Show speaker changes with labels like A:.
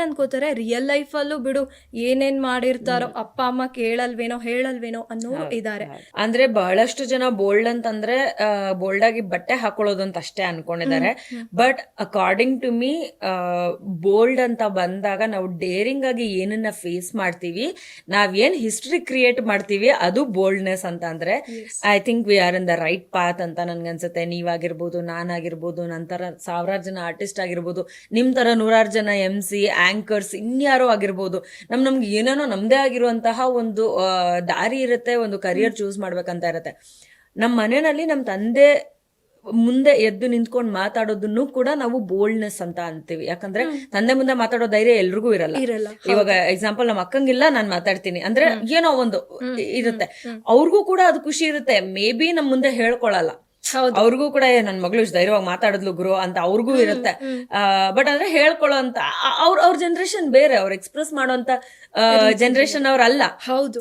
A: ಏನ್ ಅನ್ಕೋತಾರೆ real life ಅಲ್ಲೂ ಬಿಡು ಏನೇನ್ ಮಾಡಿರ್ತಾರೋ ಅಪ್ಪ ಅಮ್ಮ ಕೇಳಲ್ವೇನೋ ಹೇಳಲ್ವೇನೋ ಅನ್ನೋರು ಇದಾರೆ.
B: ಅಂದ್ರೆ ಬಹಳಷ್ಟು ಜನ ಬೋಲ್ಡ್ ಅಂತಂದ್ರೆ ಬೋಲ್ಡ್ ಆಗಿ ಬಟ್ಟೆ ಹಾಕೊಳ್ಳೋದಂತ ಅಷ್ಟೇ ಅನ್ಕೊಂಡಿದ್ದಾರೆ. But according to me bold ಅಂತ ಬಂದಾಗ ನಾವು ಡೇರಿಂಗ್ ಆಗಿ ಏನನ್ನ ಫೇಸ್ ಮಾಡ್ತೀವಿ ನಾವ್ ಏನ್ ಹಿಸ್ಟ್ರಿ ಕ್ರಿಯೇಟ್ ಮಾಡ್ತೀವಿ ಅದು ಬೋಲ್ಡ್ನೆಸ್ ಅಂತ ಅಂದ್ರೆ I think we are in the right path ಅಂತ ನನ್ಗನ್ಸುತ್ತೆ. ನೀವಾಗಿರ್ಬೋದು ನಾನಾಗಿರ್ಬೋದು ನಂತರ ಸಾವಿರಾರು ಜನ ಆರ್ಟಿಸ್ಟ್ ಆಗಿರ್ಬೋದು ನಿಮ್ ತರ ನೂರಾರು ಜನ ಎಂ ಸಿ ಆಂಕರ್ಸ್ ಇನ್ಯಾರೋ ಆಗಿರ್ಬೋದು. ನಮ್ ನಮ್ಗೆ ಏನೇನೋ ನಮ್ದೇ ಆಗಿರುವಂತಹ ಒಂದು ದಾರಿ ಇರುತ್ತೆ ಒಂದು ಕರಿಯರ್ ಚೂಸ್ ಮಾಡ್ಬೇಕಂತ ಇರುತ್ತೆ. ನಮ್ಮ ಮನೆಯಲ್ಲಿ ನಮ್ಮ ತಂದೆ ಮುಂದೆ ಎದ್ದು ನಿಂತ್ಕೊಂಡು ಮಾತಾಡೋದನ್ನು ಕೂಡ ನಾವು ಬೋಲ್ಡ್ನೆಸ್ ಅಂತ ಅಂತೀವಿ. ಯಾಕಂದ್ರೆ ತಂದೆ ಮುಂದೆ ಮಾತಾಡೋ ಧೈರ್ಯ ಎಲ್ರಿಗೂ ಇರಲ್ಲ.
A: ಇರಲ್ಲ.
B: ಇವಾಗ ಎಕ್ಸಾಂಪಲ್ ನಮ್ಮ ಅಕ್ಕಂಗಿಲ್ಲ ನಾನ್ ಮಾತಾಡ್ತೀನಿ. ಅಂದ್ರೆ ಏನೋ ಒಂದು ಇರುತ್ತೆ. ಅವ್ರಿಗೂ ಕೂಡ ಅದು ಖುಷಿ ಇರುತ್ತೆ. ಮೇ ಬಿ ನಮ್ ಮುಂದೆ ಹೇಳ್ಕೊಳಲ್ಲ. ಅವ್ರಿಗೂ ಕೂಡ ನನ್ನ ನನ್ ಮಗಳು ಇಷ್ಟು ಧೈರ್ಯವಾಗಿ ಮಾತಾಡಿದ್ಲು ಗುರು ಅಂತ ಅವ್ರಿಗೂ ಇರುತ್ತೆ. ಬಟ್ ಅಂದ್ರೆ ಹೇಳ್ಕೊಳ್ಳೋ ಅಂತ ಅವ್ರ ಅವ್ರ ಜನರೇಷನ್ ಬೇರೆ ಅವ್ರು ಎಕ್ಸ್ಪ್ರೆಸ್ ಮಾಡುವಂತ ಜನರೇಷನ್ ಅವ್ರಲ್ಲ.
A: ಹೌದು.